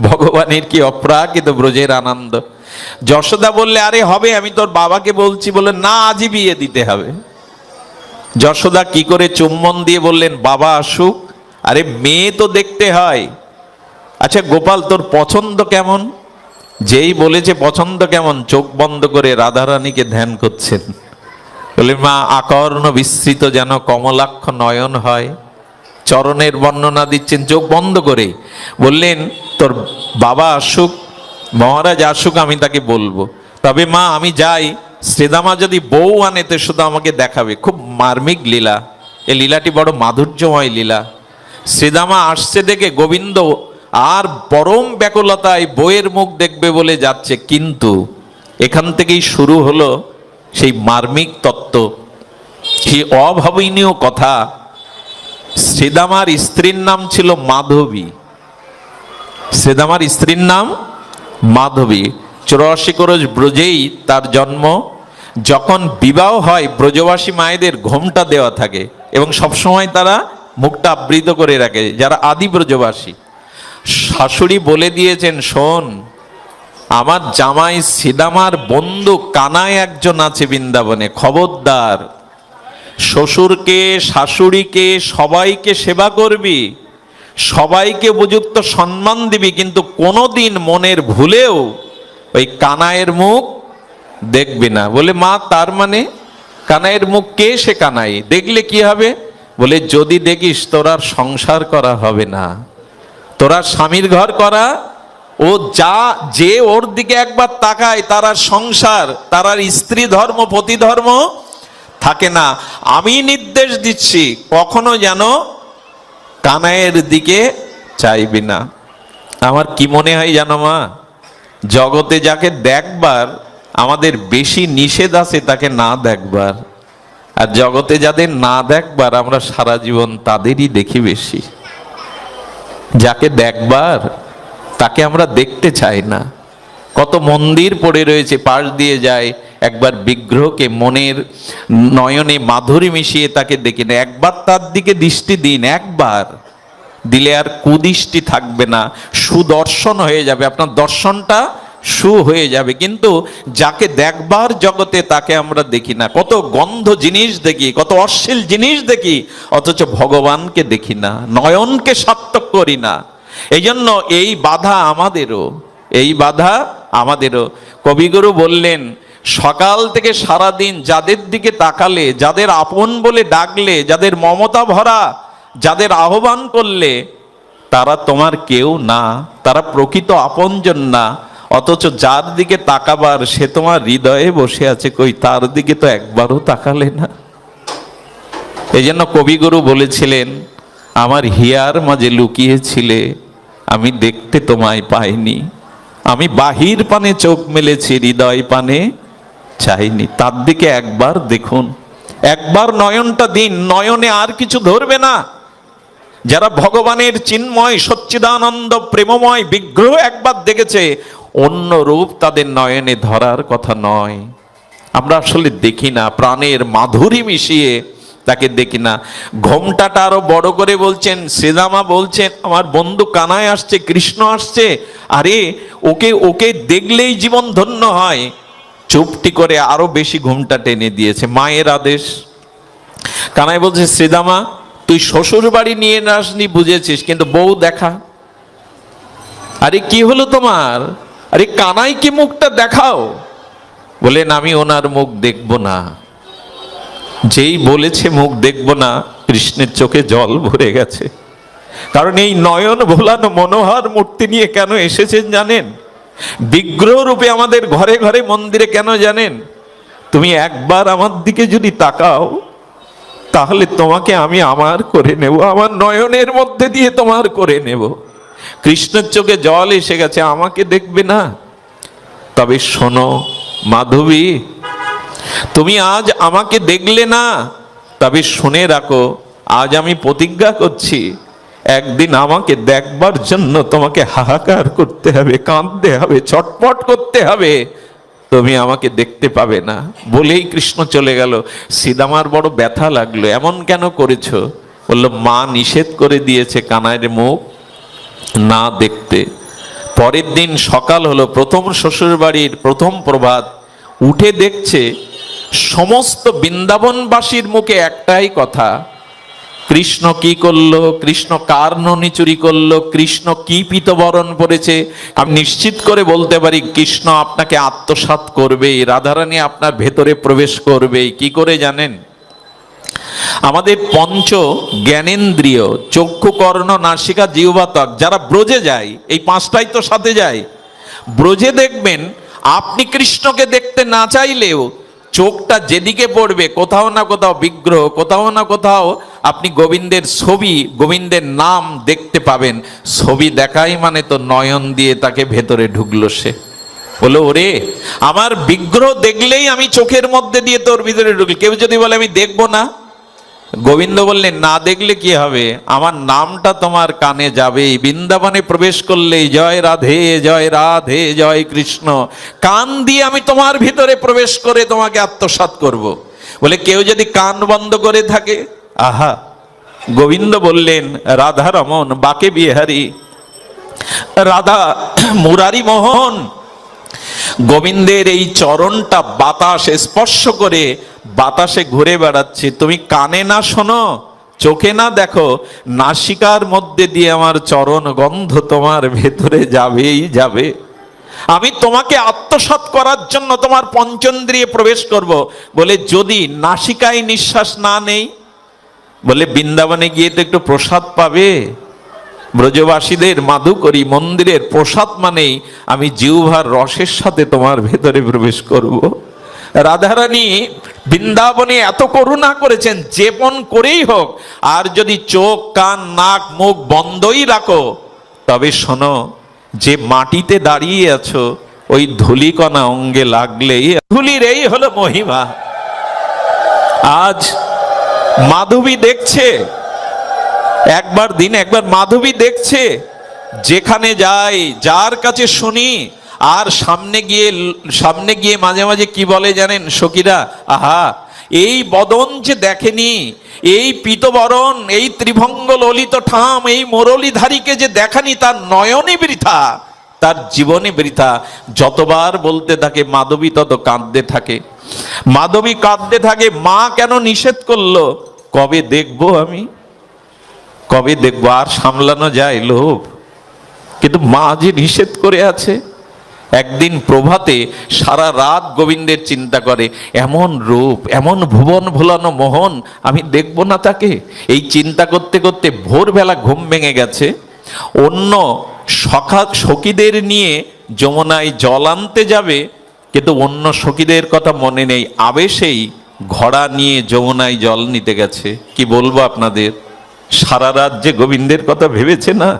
ভগবানের কি অপ্রাকৃত ব্রজের আনন্দ? যশোদা বললে, আরে, হবে, আমি তোর বাবাকে বলছি। বলে না, আজই বিয়ে দিতে হবে। যশোদা কি করে চুম্বন দিয়ে বললেন, বাবা আসুক। আরে, মেয়ে তো দেখতে হয়। আচ্ছা গোপাল, তোর পছন্দ কেমন? যেই বলেছে, পছন্দ কেমন? চোখ বন্ধ করে রাধারানীকে ধ্যান করছেন। বলে মা, আকর্ণ বিস্তৃত যেন কমলাক্ষ নয়ন হয়। চরণের বর্ণনা দিচ্ছেন, চোখ বন্ধ করে বললেন, তোর বাবা আসুক, মহারাজ আসুক, আমি তাকে বলব। তবে মা, আমি যাই। শ্রীদামা যদি বউ আনে, তো শুধু আমাকে দেখাবে। খুব মার্মিক লীলা। এই লীলাটি বড় মাধুর্যময় লীলা। শ্রীদামা আসছে দেখে গোবিন্দ আর পরম ব্যাকুলতায় বইয়ের মুখ দেখবে বলে যাচ্ছে। কিন্তু এখান থেকেই শুরু হলো সেই মার্মিক তত্ত্ব। সেই অভাবনীয় কথা শ্রীদামার স্ত্রীর নাম ছিল মাধবী। শ্রীদামার স্ত্রীর নাম মাধবী। চৌরাশি করজ ব্রজেই তার জন্ম। যখন বিবাহ হয়, ব্রজবাসী মায়েদের ঘোমটা দেওয়া থাকে এবং সবসময় তারা মুখটা আবৃত করে রাখে, যারা আদি ব্রজবাসী। শাশুড়ি বলে দিয়েছেন, শোন, আমার জামাই সিদামার বন্ধু কানায় একজন আছে বৃন্দাবনে, খবরদার। শ্বশুরকে, শাশুড়িকে, সবাইকে সেবা করবি, সবাইকে উপযুক্ত সম্মান দিবি, কিন্তু কোনোদিন মনের ভুলেও ওই কানায়ের মুখ দেখবি না। বলে, মা, তার মানে? কানাইয়ের মুখ কে সে কানাই? দেখলে কি হবে? বলে, যদি দেখিস তোর আর সংসার করা হবে না। তোরা স্বামীর ঘর করা, ও যা, যে ওর দিকে একবার তাকায়, তার আর সংসার, তার আর স্ত্রী ধর্ম, পতি ধর্ম থাকে না। আমি নির্দেশ দিচ্ছি, কখনো যেন কানাইয়ের দিকে চাইবি না। আমার কি মনে হয় জানো মা? জগতে যাকে দেখবার, আমাদের বেশি নিষেধ আছে তাকে না দেখবার। আর জগতে যাদের না দেখবার, আমরা সারা জীবন তাদেরই দেখি বেশি। যাকে দেখবার, তাকে আমরা দেখতে চাই না। কত মন্দির পড়ে রয়েছে, পাশ দিয়ে যায় একবার বিগ্রহকে মনের নয়নে মাধুরী মিশিয়ে তাকে দেখি না। একবার তার দিকে দৃষ্টি দিন, একবার। দিলে আর কুদৃষ্টি থাকবে না, সুদর্শন হয়ে যাবে। আপনার দর্শনটা সু হয়ে যাবে। কিন্তু যাকে দেখবার জগতে তাকে আমরা দেখি না। কত গন্ধ জিনিস দেখি, কত অশ্লীল জিনিস দেখি, অথচ ভগবানকে দেখি না, নয়নকে সার্থক করি না। এই জন্য এই বাধা আমাদেরও, এই বাধা আমাদেরও। কবিগুরু বললেন সকাল থেকে সারা দিন যাদের দিকে তাকালে, যাদের আপন বলে ডাকলে, যাদের মমতা ভরা, যাদের আহ্বান করলে, তারা তোমার কেউ না, তারা প্রকৃত আপনজন না। অথচ যার দিকে তাকাবার, সে তোমার হৃদয়ে বসে আছে, কই তার দিকে তো একবারও তাকালে না। এই জন্য কবিগুরু বলেছিলেন, আমার হিয়ার মাঝে লুকিয়েছিলে, আমি দেখতে তোমায় পাইনি। আমি বাহির পানে চোখ মেলেছি, হৃদয় পানে চাইনি। তার দিকে একবার দেখুন। একবার নয়নটা দিন, নয়নে আর কিছু ধরবে না। যারা ভগবানের চিন্ময়, সচ্চিদানন্দ, প্রেমময় বিগ্রহ একবার দেখেছে, অন্য রূপ তাদের নয়নে ধরার কথা নয়। আমরা আসলে দেখি না, প্রাণের মাধুরী মিশিয়ে তাকে দেখি না। ঘোমটাটা আরও বড় করে বলছেন শ্রীদামা বলছেন, আমার বন্ধু কানায় আসছে, কৃষ্ণ আসছে। আরে, ওকে ওকে দেখলেই জীবন ধন্য হয়। চুপটি করে আরও বেশি ঘুমটা টেনে দিয়েছে। মায়ের আদেশ। কানাই বলছে, শ্রীদামা, তুই শ্বশুর বাড়ি নিয়ে না আসনি, বুঝেছিস, কিন্তু বউ দেখা। আরে, কি হলো তোমার? আরে কানাই কি মুখটা দেখাও। বলেন আমি ওনার মুখ দেখব না। যেই বলেছে মুখ দেখব না, কৃষ্ণের চোখে জল ভরে গেছে। কারণ এই নয়ন ভোলানো মনোহর মূর্তি নিয়ে কেন এসেছেন জানেন? বিগ্রহ রূপে আমাদের ঘরে ঘরে মন্দিরে কেন জানেন? তুমি একবার আমার দিকে যদি তাকাও, তাহলে তোমাকে আমি আমার করে নেব, আমার নয়নের মধ্যে দিয়ে তোমার করে নেব। কৃষ্ণের চোখে জল এসে গেছে, আমাকে দেখবে না। তবে শোনো, মাধবী, তুমি আজ আমাকে দেখলে না, তবে শুনে রাখো, আজ আমি প্রতিজ্ঞা করছি একদিন আমাকে দেখবার জন্য তোমাকে হাহাকার করতে হবে, কাঁদতে হবে ছটপট করতে হবে। তুমি আমাকে দেখতে পাবে না। বলেই কৃষ্ণ চলে গেল। সিদামার বড় ব্যথা লাগল। এমন কেন করেছ? বলল, মা নিষেধ করে দিয়েছে কানাইয়ের মুখ না দেখতে। পরের দিন সকাল হলো, প্রথম শ্বশুর বাড়ির প্রথম প্রভাত। উঠে দেখছে, সমস্ত বৃন্দাবনবাসীর মুখে একটাই কথা কৃষ্ণ কি করল? কৃষ্ণ কার ননি চুরি করল? কৃষ্ণ কি পিতবরণ পড়েছে? আমি নিশ্চিত করে বলতে পারি, কৃষ্ণ আপনাকে আত্মসাৎ করবে, রাধারানী আপনার ভেতরে প্রবেশ করবে। কি করে জানেন? আমাদের পঞ্চ জ্ঞানেন্দ্রিয়, চক্ষু, কর্ণ, নাসিকা, জিহ্বাতক, যারা ব্রজে যায়, এই পাঁচটাই তো সাথে যায়। ব্রজে দেখবেন, আপনি কৃষ্ণকে দেখতে না চাইলেও চোখটা যেদিকে পড়বে, কোথাও না কোথাও বিগ্রহ, কোথাও না কোথাও আপনি গোবিন্দের ছবি, গোবিন্দের নাম দেখতে পাবেন। ছবি দেখাই মানে তো নয়ন দিয়ে তাকে ভেতরে ঢুকলো সে। বলো, ওরে, আমার বিগ্রহ দেখলেই আমি চোখের মধ্যে দিয়ে তোর ভিতরে ঢুকলি। কেউ যদি বলে, আমি দেখব না। গোবিন্দ বললেন, না দেখলে কি হবে? আমার নামটা তোমার কানে যাবে বৃন্দাবনে প্রবেশ করলেই জয় রাধে জয় রাধে, জয় কৃষ্ণ। কান দিয়ে আমি তোমার ভিতরে প্রবেশ করে তোমাকে আত্মসাৎ করব। বলে কেউ যদি কান বন্ধ করে থাকে, আহা! গোবিন্দ বললেন রাধা রমন বাকে বিহারী। রাধা মুরারি মোহন গোবিন্দের এই চরণটা বাতাস স্পর্শ করে বাতাসে ঘুরে বেড়াচ্ছে। তুমি কানে না শোনো, চোখে না দেখো, নাসিকার মধ্যে দিয়ে আমার চরণ গন্ধ তোমার ভেতরে যাবেই যাবে। আমি তোমাকে আত্মসাৎ করার জন্য তোমার পঞ্চন্দ্রিয়ে প্রবেশ করব। বলে, যদি নাসিকায় নিঃশ্বাস না নেই, বলে বৃন্দাবনে গিয়ে তো একটু প্রসাদ পাবে। ব্রজবাসীদের মাধুকরী মন্দিরের প্রসাদ মানেই আমি জিউভার রসের সাথে তোমার ভেতরে প্রবেশ করব। রাধারানী বৃন্দাবনে এত করুণা করেছেন যেপন করেই হোক, আর যদি চোখ, কান, নাক, মুখ বন্ধই রাখো, তবে শোনো, যে মাটিতে দাঁড়িয়ে আছো, ওই ধুলিকণা অঙ্গে লাগলেই ধুলির এই হলো মহিমা। আজ মাধবী দেখছে একবার দিন, একবার মাধবী দেখছে, যেখানে যাই, যার কাছে শুনি, আর সামনে গিয়ে সামনে গিয়ে মাঝে মাঝে কি বলে জানেন সখীরা? আহা, এই বদন যে দেখেনি, এই পিতবরণ, এই ত্রিভঙ্গ ললিত ঠাম, এই মুরলীধারীকে যে দেখানি, তার নয়নে বৃথা, তার জীবনে বৃথা। যতবার বলতে থাকে, মাধবী তত কাঁদতে থাকে। মাধবী কাঁদতে থাকে, মা কেন নিষেধ করল? কবে দেখব আমি? কবে দেখব আর সামলানো যায় লোভ। কিন্তু মা যে নিষেধ করে আছে, একদিন প্রভাতে সারা রাত গোবিন্দের চিন্তা করে, এমন রূপ, এমন ভুবন ভোলানো মোহন, আমি দেখব না তাকে? এই চিন্তা করতে করতে ভোরবেলা ঘুম ভেঙে গেছে। অন্য সখা সখীদের নিয়ে যমুনায় জল আনতে যাবে, কিন্তু অন্য সখীদের কথা মনে নেই। আবেশেই ঘোড়া নিয়ে যমুনায় জল নিতে গেছে। কি বলব আপনাদের? সারা রাত যে গোবিন্দের কথা ভেবেছে না?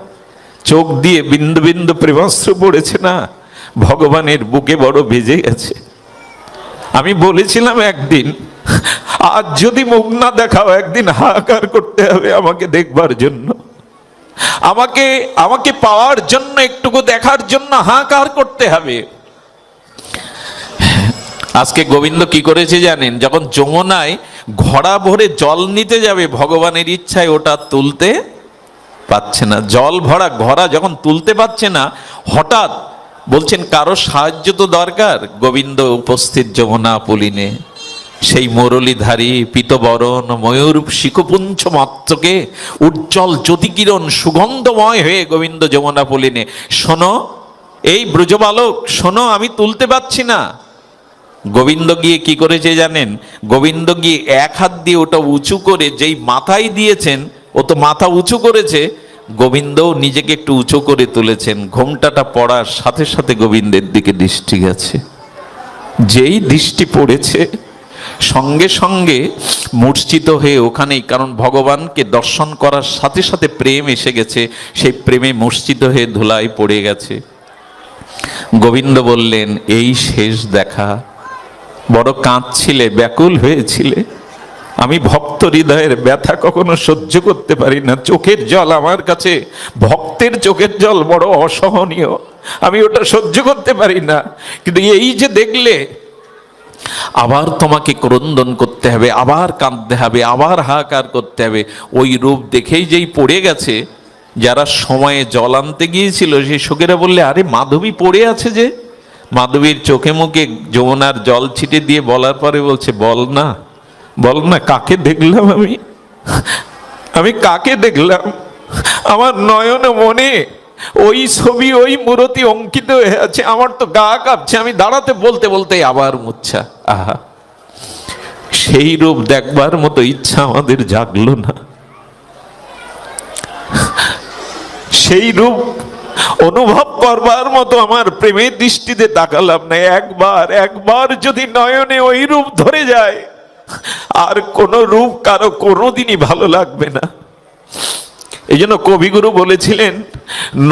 চোখ দিয়ে বিন্দু বিন্দু প্রেমাস্ত্র পড়েছে না? ভগবানের বুকে বড় ভেজে গেছে। আমি বলেছিলাম একদিন, আজ যদি মুখ না দেখাও, একদিন হাহাকার করতে হবে আমাকে দেখবার জন্য। আমাকে আমাকে পাওয়ার জন্য, একটুকু দেখার জন্য হাহাকার করতে হবে। আজকে গোবিন্দ কি করেছে জানেন? যখন যমুনায় ঘোড়া ভরে জল নিতে যাবে, ভগবানের ইচ্ছায় ওটা তুলতে পাচ্ছে না। জল ভরা ঘোড়া যখন তুলতে পারছে না, হঠাৎ বলছেন, কারও সাহায্য তো দরকার? গোবিন্দ উপস্থিত যমুনা পুলিনে। সেই মুরলীধারী পিতবরণ ময়ূর শিখপুঞ্ছ মাত্রকে উজ্জ্বল জ্যোতিকিরণ সুগন্ধময় হয়ে গোবিন্দ যমুনা পুলিনে, শোনো, এই ব্রজবালক, শোনো, আমি তুলতে পারছি না। গোবিন্দ গিয়ে কি করেছে জানেন? গোবিন্দ গিয়ে এক হাত দিয়ে ওটা উঁচু করে যেই মাথায় দিয়েছেন, ও তো মাথা উঁচু করেছে গোবিন্দ নিজেকে একটু উঁচু করে তুলেছেন। ঘোমটাটা পড়ার সাথে সাথে গোবিন্দের দিকে দৃষ্টি গেছে। যেই দৃষ্টি পড়েছে, সঙ্গে সঙ্গে মূর্ছিত হয়ে ওখানেই, কারণ ভগবানকে দর্শন করার সাথে সাথে প্রেম এসে গেছে, সেই প্রেমে মূর্ছিত হয়ে ধুলায় পড়ে গেছে। গোবিন্দ বললেন, এই শেষ দেখা বড় কাঁদছিলে, ব্যাকুল হয়েছিলে। আমি ভক্ত হৃদয়ের ব্যথা কখনো সহ্য করতে পারি না। চোখের জল আমার কাছে, ভক্তের চোখের জল বড় অসহনীয়। আমি ওটা সহ্য করতে পারি না। কিন্তু এই যে দেখলে, আবার তোমাকে ক্রন্দন করতে হবে, আবার কাঁদতে হবে, আবার হাহাকার করতে হবে। ওই রূপ দেখেই যেই পড়ে গেছে, যারা সময়ে জল আনতে গিয়েছিল, সেই শোকেরা বললে, আরে মাধবী পড়ে আছে যে? মাধবীর চোখে মুখে যমুনার জল ছিটে দিয়ে বলার পরে বলছে, বল না বল না, কাকে দেখলাম আমি? আমি কাকে দেখলাম? আমার নয়ন মনে, ওই ছবি, ওই মূরতি অঙ্কিত হয়ে আছে, আমার তো গা কাঁপছে, আমি দাঁড়াতে বলতে বলতে আবার মুচ্ছা। আহা, সেই রূপ দেখবার মতো ইচ্ছা আমাদের জাগলো না। সেই রূপ অনুভব করবার মতো আমার প্রেমের দৃষ্টিতে তাকালাম না। একবার একবার যদি নয়নে ওই রূপ ধরে যায়, আর কোন রূপ কারও কোনোদিনই ভালো লাগবে না। এই জন্য কবিগুরু বলেছিলেন,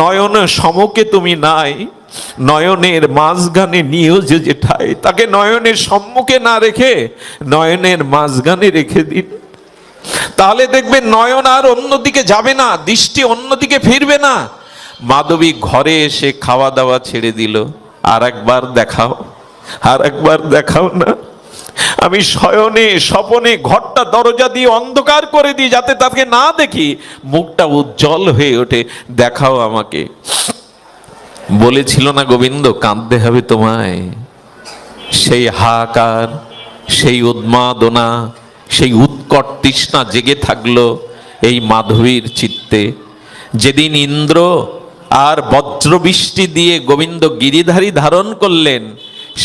নয়ন সমকে তুমি নাই, নয়নের মাঝগানে যে যেঠায়। তাকে নয়নের সম্মুখে না রেখে, নয়নের মাঝগানে রেখে দিন। তাহলে দেখবেন নয়ন আর অন্যদিকে যাবে না, দৃষ্টি অন্যদিকে ফিরবে না। মাধবী ঘরে এসে খাওয়া দাওয়া ছেড়ে দিল। আর একবার দেখাও, আর একবার দেখাও না। আমি শয়নে, স্বপনে ঘরটা দরজা দিয়ে অন্ধকার করে দিই যাতে তাকে না দেখি। মুখটা উজ্জ্বল হয়ে ওঠে, দেখাও আমাকে। বলেছিল না গোবিন্দ, কাঁদতে হবে তোমায়। সেই হাহাকার, সেই উন্মাদনা, সেই উৎকট তৃষ্ণা জেগে থাকল এই মাধবীর চিত্তে। যেদিন ইন্দ্র আর বজ্রবৃষ্টি দিয়ে গোবিন্দ গিরিধারী ধারণ করলেন,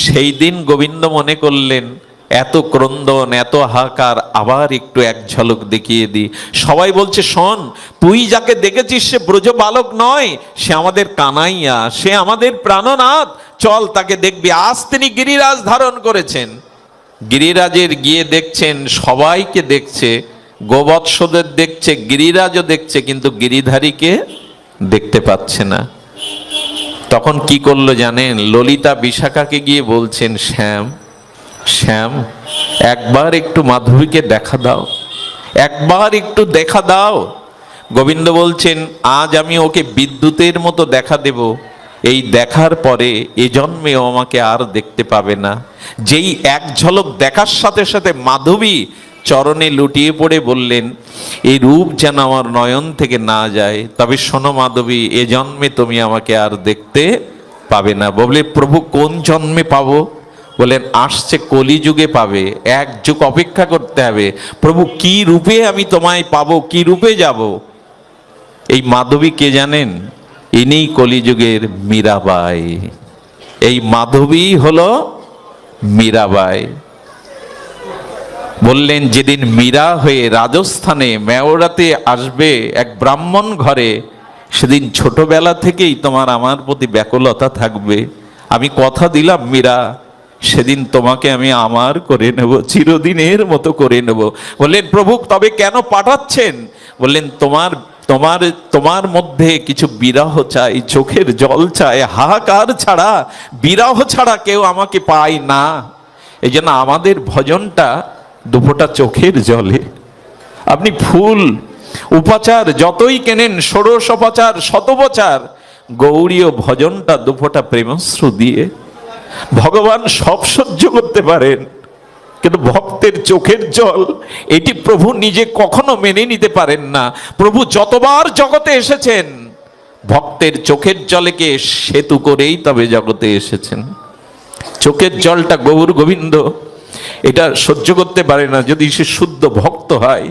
সেই দিন গোবিন্দ মনে করলেন, এত ক্রন্দন, এত হাহাকার, আবার একটু এক ঝলক দেখিয়ে দিই। সবাই বলছে, শোন, তুই যাকে দেখেছিস সে ব্রজ বালক নয়, সে আমাদের কানাইয়া, সে আমাদের প্রাণনাথ। চল, তাকে দেখবি। আজ তিনি গিরিরাজ ধারণ করেছেন। গিরিরাজের গিয়ে দেখছেন, সবাইকে দেখছে, গোবৎসদের দেখছে, গিরিরাজও দেখছে, কিন্তু গিরিধারীকে দেখতে পাচ্ছে না। তখন কি করল জানেন? ললিতা বিশাখাকে গিয়ে বলছেন, শ্যাম শ্যাম, একবার একটু মাধবীকে দেখা দাও। একবার একটু দেখা দাও। গোবিন্দ বলছেন, আজ আমি ওকে বিদ্যুতের মতো দেখা দেব। এই দেখার পরে এ জন্মেও আমাকে আর দেখতে পাবে না। যেই এক ঝলক দেখার সাথে সাথে মাধবী চরণে লুটিয়ে পড়ে বললেন, এই রূপ যেন আমার নয়ন থেকে না যায়, তবে শোনো মাধবী, এ জন্মে তুমি আমাকে আর দেখতে পাবে না। বলে প্রভু, কোন জন্মে পাবো? বলেন আসছে কলিযুগে পাবে, এক যুগ অপেক্ষা করতে হবে। প্রভু, কি রূপে আমি তোমায় পাবো, কি রূপে যাব? এই মাধবী কে জানেন? ইনি কলিযুগের মীরাবাই। এই মাধবী হলো মীরাবাই। বললেন, যেদিন মীরা হয়ে রাজস্থানে মেওরাতে আসবে এক ব্রাহ্মণ ঘরে, সেদিন ছোটবেলা থেকেই তোমার আমার প্রতি ব্যাকুলতা থাকবে। আমি কথা দিলাম, মীরা, সেদিন তোমাকে আমি আমার করে নেব, চিরদিনের মতো করে নেব। বললেন, প্রভু, তবে কেন পাঠাচ্ছেন? বললেন, তোমার তোমার তোমার মধ্যে কিছু বিরহ চাই, চোখের জল চাই, হাহাকার ছাড়া বিরহ ছাড়া কেউ আমাকে পায় না। এই জন্য আমাদের ভজনটা দুপোটা চোখের জলে। আপনি ফুল উপাচার যতই কেনেন, ষোড়শ উপাচার শতবচার গৌরীয় ভজনটা দুপোটা প্রেমশ্রু দিয়ে। ভগবান সব সহ্য করতে পারেন, কিন্তু ভক্তের চোখের জল, এটি প্রভু নিজে কখনো মেনে নিতে পারেন না। প্রভু যতবার জগতে এসেছেন, ভক্তের চোখের জলকে সেতু করেই তবে জগতে এসেছেন। চোখের জলটা গৌর গোবিন্দ এটা সহ্য করতে পারে না। যদি সে শুদ্ধ ভক্ত হয়,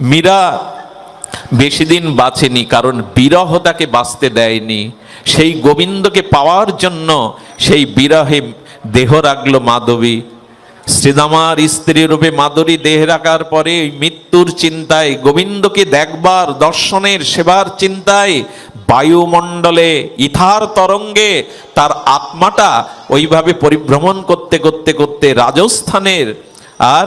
মীরা বেশি দিন বাঁচেনি, কারণ বিরহ তাকে বাঁচতে দেয়নি। সেই গোবিন্দকে পাওয়ার জন্য সেই বিরহে দেহ রাখল মাধবী। শ্রীদামার স্ত্রী রূপে মাধুরী দেহ রাখার পরে মৃত্যুর চিন্তায় গোবিন্দকে দেখবার, দর্শনের, সেবার চিন্তায় বায়ুমণ্ডলে ইথার তরঙ্গে তার আত্মাটা ওইভাবে পরিভ্রমণ করতে করতে করতে রাজস্থানের আর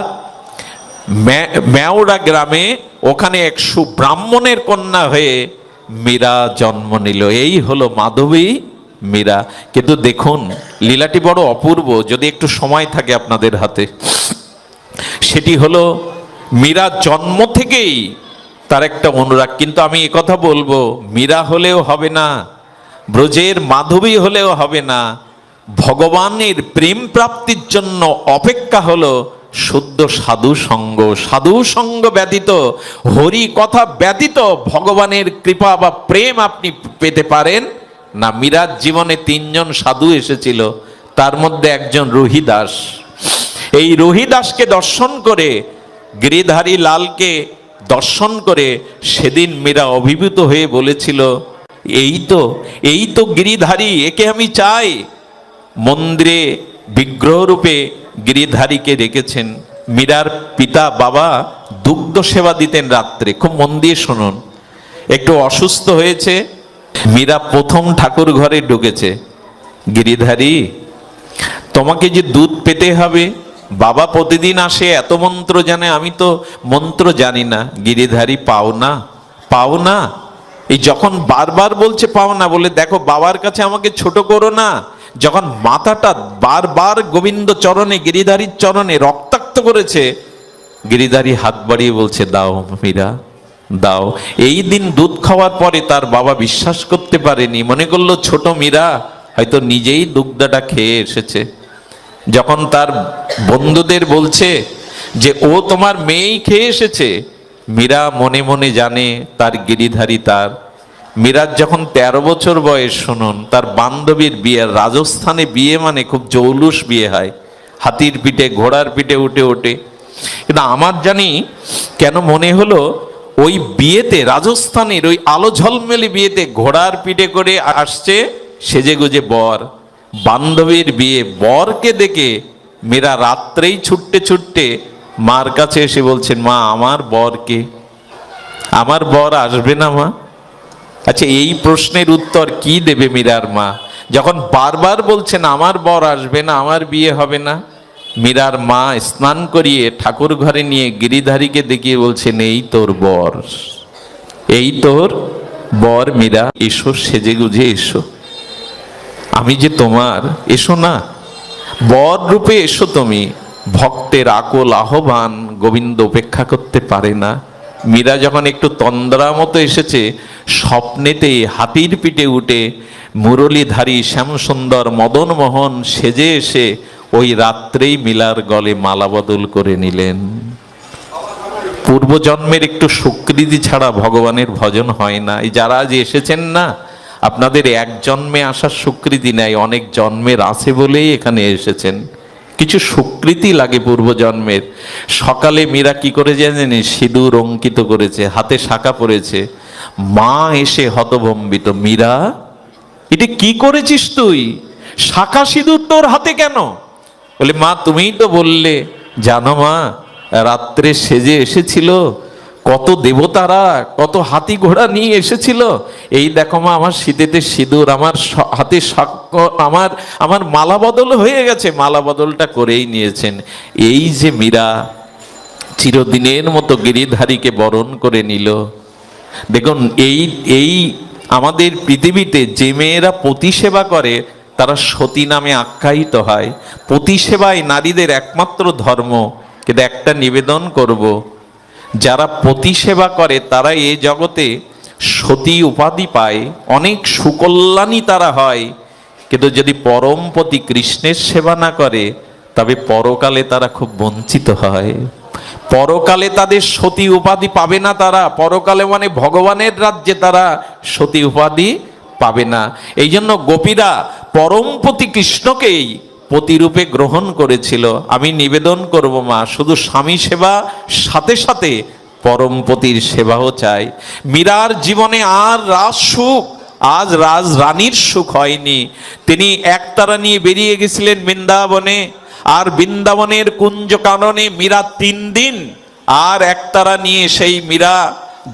ম্যা- ম্যাওড়া গ্রামে ওখানে এক সুব্রাহ্মণের কন্যা হয়ে মীরা জন্ম নিল। এই হলো মাধবী মীরা। কিন্তু দেখুন, লীলাটি বড় অপূর্ব। যদি একটু সময় থাকে আপনাদের হাতে। সেটি হলো, মীরা জন্ম থেকেই তার একটা অনুরাগ, কিন্তু আমি কথা বলব, মীরা হলেও হবে না, ব্রজের মাধবী হলেও হবে না, ভগবানের প্রেম প্রাপ্তির জন্য অপেক্ষা হলো শুদ্ধ সাধু সঙ্গ সাধু সঙ্গ ব্যতীত, হরি কথা ব্যতীত ভগবানের কৃপা বা প্রেম আপনি পেতে পারেন না। মীরার জীবনে তিনজন সাধু এসেছিল, তার মধ্যে একজন রোহিদাস। এই রোহিদাসকে দর্শন করে গিরিধারী লালকে দর্শন করে সেদিন মীরা অভিভূত হয়ে বলেছিল, এই তো এই তো গিরিধারী, একে আমি চাই। মন্দিরে বিগ্রহ রূপে গিরিধারীকে রেখেছেন মীরার পিতা বাবা দুগ্ধ সেবা দিতেন রাত্রে। খুব মন দিয়ে শুনুন, একটু অসুস্থ হয়েছে, মীরা প্রথম ঠাকুর ঘরে ঢুকেছে। গিরিধারী, তোমাকে যে দুধ পেতে হবে বাবা প্রতিদিন আসে, এত মন্ত্র জানে, আমি তো মন্ত্র জানি না। গিরিধারী, পাও না পাও না। এই যখন বারবার বলছে, পাও না, বলে, দেখো, বাবার কাছে আমাকে ছোট করো না। যখন মাথাটা বারবার গোবিন্দ চরণে, গিরিধারীর চরণে রক্তাক্ত করেছে, গিরিধারী হাত বাড়িয়ে বলছে, দাও মীরা, দাও। এই দিন দুধ খাওয়ার পরে তার বাবা বিশ্বাস করতে পারেনি। মনে করল, ছোট মীরা, হয়তো নিজেই দুগ্ধটা খেয়ে এসেছে। যখন তার বন্ধুদের বলছে যে, ও তোমার মেয়েই খেয়ে এসেছে। মীরা মনে মনে জানে তার গিরিধারী তার। মীরার যখন ১৩ বছর বয়স, শুনুন, তার বান্ধবীর বিয়ে, রাজস্থানে বিয়ে মানে খুব জৌলুস বিয়ে হয়। হাতির পিঠে, ঘোড়ার পিঠে উঠে ওঠে। কিন্তু আমার জানি কেন মনে হলো, ওই বিয়েতে, রাজস্থানের ওই আলো ঝলমেলে বিয়েতে ঘোড়ার পিঠে করে আসছে সেজে গুজে বর। বান্ধবীর বিয়ে বরকে দেখে মেয়েরা রাত্রেই ছুটতে ছুটতে মার কাছে এসে বলছেন, মা, আমার বরকে আমার বর আসবে না, মা। আচ্ছা এই প্রশ্নের উত্তর কি দেবে মীরার মা? যখন বারবার বলছেন, আমার বর আসবে না, আমার বিয়ে হবে না, মীরার মা স্নান করিয়ে ঠাকুর ঘরে নিয়ে গিরিধারীকে দেখিয়ে বলছেন, এই তোর বর। এই তোর বর, মীরা, এসো সেজে গুজে এসো। আমি যে তোমার, এসো না। বর রূপে এসো তুমি। ভক্তের আকল আহ্বান গোবিন্দ উপেক্ষা করতে পারে না। মীরা যখন একটু তন্দ্রা মতো এসেছে, স্বপ্নেতে হাতির পিঠে উঠে মুরলীধারী শ্যামসুন্দর মদন মোহন সেজে এসে ওই রাত্রেই মিলার গলে মালা বদল করে নিলেন। পূর্বজন্মের একটু সুকৃতি ছাড়া ভগবানের ভজন হয় না। এই যারা আজ এসেছেন না আপনাদের এক জন্মে আসার সুকৃতি নেয় অনেক জন্মের আছে বলেই এখানে এসেছেন। কিছু সুকৃতি লাগে পূর্বজন্মের। সকালে মীরা কি করে জানেন? সিঁদুর অঙ্কিত করেছে, হাতে শাখা পড়েছে মা এসে হতভম্বিত, মীরা, এটা কি করেছিস তুই? শাখা সিঁদুর তোর হাতে কেন? বলে, মা, তুমিই তো বললে, জানো মা, রাত্রে সেজে এসেছিল কত দেবতারা, কত হাতি ঘোড়া নিয়ে এসেছিল। এই দেখো মা, আমার শীতেতে সিঁদুর, আমার হাতে সাক্ষ্য- আমার আমার মালা বদল হয়ে গেছে। মালা বদলটা করেই নিয়েছেন। এই যে মীরা চিরদিনের মতো গিরিধারীকে বরণ করে নিল। দেখুন, এই এই আমাদের পৃথিবীতে যে মেয়েরা সেবা করে, তারা সতী নামে আখ্যায়িত হয়। সেবাই নারীদের একমাত্র ধর্ম, কিন্তু একটা নিবেদন করব যারা পতি সেবা করে, তারা এ জগতে সতী উপাধি পায়, অনেক সুকল্যাণী তারা হয়। কিন্তু যদি পরমপতি কৃষ্ণের সেবা না করে, তবে পরকালে তারা খুব বঞ্চিত হয়। পরকালে তাদের সতী উপাধি পাবে না তারা, পরকালে মানে ভগবানের রাজ্যে তারা সতী উপাধি পাবে না। এই জন্য গোপীরা পরমপতি কৃষ্ণকেই পতিরূপে গ্রহণ করেছিল। আমি নিবেদন করব মা, শুধু স্বামী সেবা, সাথে সাথে পরমপতির সেবাও চাই। মীরার জীবনে আর রাজ সুখ, আজ রাজ রানীর সুখ হয়নি। তিনি একতারা নিয়ে বেরিয়ে গেছিলেন বৃন্দাবনে, আর বৃন্দাবনের কুঞ্জ কারণে মীরা তিন দিন আর একতারা নিয়ে সেই মীরা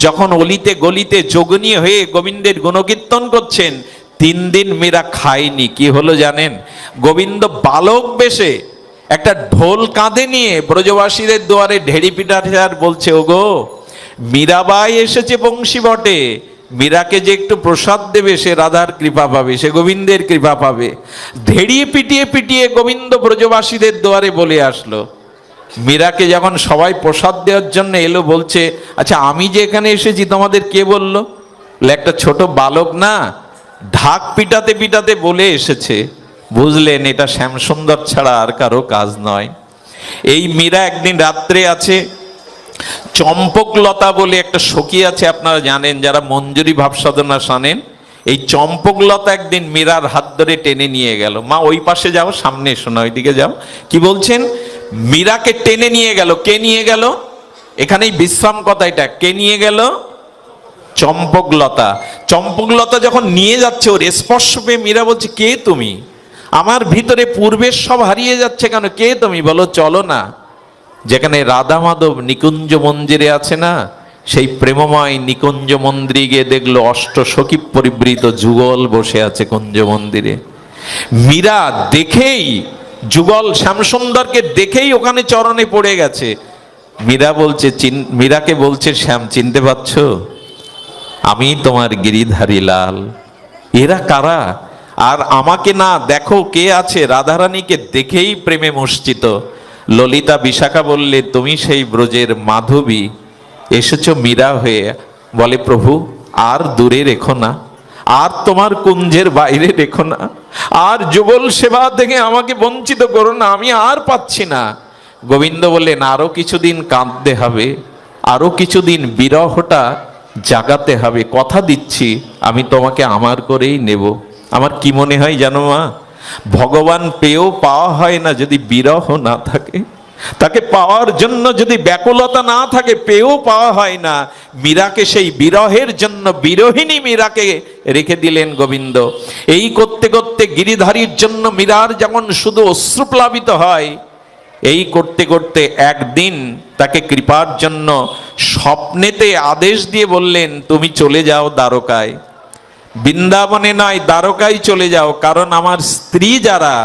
যখন অলিতে গলিতে যোগনী হয়ে গোবিন্দের গুণকীর্তন করছেন তিন দিন মীরা খায়নি কি হলো জানেন? গোবিন্দ বালক বেশে একটা ঢোল কাঁধে নিয়ে ব্রজবাসীদের দুয়ারে ঢেড়ি আর বলছে ওগো মীরাবাই এসেছে বংশী বটে। মীরাকে যে একটু প্রসাদ দেবে সে রাধার কৃপা পাবে সে গোবিন্দের কৃপা পাবে। ধেড়িয়ে পিটিয়ে পিটিয়ে গোবিন্দ ব্রজবাসীদের দুয়ারে বলে আসলো। মীরাকে যখন সবাই প্রসাদ দেওয়ার জন্য এলো বলছে আচ্ছা আমি যে এখানে এসেছি তোমাদের কে বলল? বলে, একটা ছোট বালক না ঢাক পিটাতে পিটাতে বলে এসেছে, বুঝলেন, এটা শ্যামসুন্দর ছাড়া আর কারও কাজ নয়। এই মীরা একদিন রাত্রে আছে, চম্পকলতা বলে একটা সখী আছে, আপনারা জানেন, যারা মঞ্জুরি ভাবসাধনা শানেন এই চম্পকলতা একদিন মীরার হাত ধরে টেনে নিয়ে গেল। মা, ওই পাশে যাও, সামনে এসো না, ওইদিকে যাও। কি বলছেন? মীরাকে টেনে নিয়ে গেল। কে নিয়ে গেল? এখানেই বিশ্রাম কথা এটা কে নিয়ে গেল? চম্পকলতা। চম্পকলতা যখন নিয়ে যাচ্ছে, ওর স্পর্শ পেয়ে মীরা বলছে, কে তুমি? আমার ভিতরে পূর্বের সব হারিয়ে যাচ্ছে কেন? কে তুমি? বলো, চলো না। যেখানে রাধা মাধব নিকুঞ্জ মন্দিরে আছে না, সেই প্রেমময় নিকুঞ্জ মন্দিরে গিয়ে দেখল অষ্ট সখী পরিবৃত যুগল বসে আছে কুঞ্জ মন্দিরে। মীরা দেখেই, যুগল শ্যামসুন্দরকে দেখেই ওখানে চরণে পড়ে গেছে। মীরা বলছে মীরাকে বলছে, শ্যাম, চিনতে পারছ? আমি তোমার গিরিধারী লাল। এরা কারা? আর আমাকে না দেখো কে আছে? রাধারানীকে দেখেই প্রেমে মসজিত ললিতা বিশাখা বললে, তুমি সেই ব্রজের মাধবী। এসেছ মীরা হয়ে। বলে, প্রভু, আর দূরে রেখো না। আর তোমার কুঞ্জের বাইরে রেখো না। আর যুগল সেবা থেকে আমাকে বঞ্চিত করো না। আমি আর পাচ্ছি না। গোবিন্দ বললেন, আরও কিছুদিন কাঁদতে হবে। আরও কিছুদিন বিরহটা জাগাতে হবে, কথা দিচ্ছি, আমি তোমাকে আমার করেই নেব। আমার কি মনে হয় জানো মা? ভগবান পেয়েও পাওয়া হয় না যদি বিরহ না থাকে। তাকে পাওয়ার জন্য যদি ব্যাকুলতা না থাকে, পেয়েও পাওয়া হয় না। মীরাকে সেই বিরহের জন্য বিরহিনী মীরাকে রেখে দিলেন গোবিন্দ। এই করতে করতে গিরিধারীর জন্য মীরার যেমন শুধু অশ্রুপ্লাবিত হয় এই করতে করতে একদিন তাকে কৃপার জন্য স্বপ্নেতে আদেশ দিয়ে বললেন, তুমি চলে যাও দ্বারকায়। বৃন্দাবনে নয়, দ্বারকায় চলে যাও, কারণ আমার স্ত্রী যারা,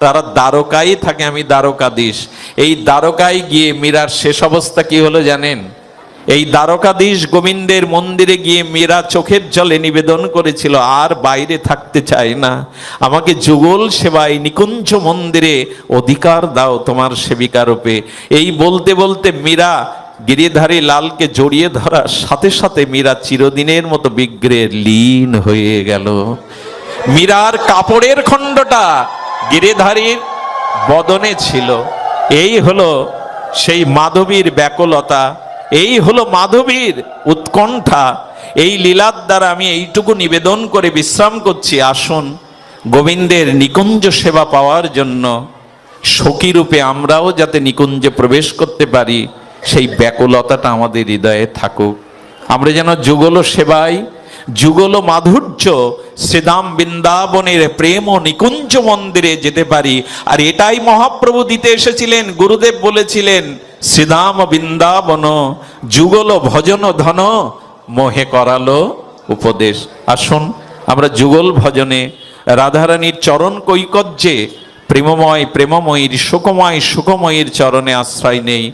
তারা দ্বারকায় থাকে, আমি দ্বারকাধীশ। এই দ্বারকায় গিয়ে মীরার শেষ অবস্থা কি হলো জানেন? এই দ্বারকাধীশ গোবিন্দের মন্দিরে গিয়ে মীরা চোখের জলে নিবেদন করেছিল, আর বাইরে থাকতে চায় না। আমাকে যুগল সেবায় নিকুঞ্জ মন্দিরে অধিকার দাও তোমার সেবিকা রূপে। এই বলতে বলতে মীরা গিরিধারী লালকে জড়িয়ে ধরার সাথে সাথে মীরা চিরদিনের মতো বিগ্রহে লীন হয়ে গেল। মীরার কাপড়ের খণ্ডটা গিরিধারীর বদনে ছিল। এই হলো সেই মাধবীর ব্যাকুলতা। এই হলো মাধবীর উৎকণ্ঠা। এই লীলার দ্বারা আমি এইটুকু নিবেদন করে বিশ্রাম করছি। আসুন, গোবিন্দের নিকুঞ্জ সেবা পাওয়ার জন্য সখী রূপে আমরাও যাতে নিকুঞ্জে প্রবেশ করতে পারি, সেই ব্যাকুলতাটা আমাদের হৃদয়ে থাকুক। আমরা যেন যুগল সেবায় যুগল মাধুর্য, শ্রীদাম বৃন্দাবনের প্রেম ও নিকুঞ্জ মন্দিরে যেতে পারি। আর এটাই মহাপ্রভু দিতে এসেছিলেন, গুরুদেব বলেছিলেন শ্রীদাম বৃন্দাবন যুগল ভজন ধন, মোহে করালো উপদেশ। আসুন, আমরা যুগল ভজনে রাধারানীর চরণ কৈকর্যে প্রেমময় প্রেমময়ীর সুকময় সুকময়ীর চরণে আশ্রয় নেই।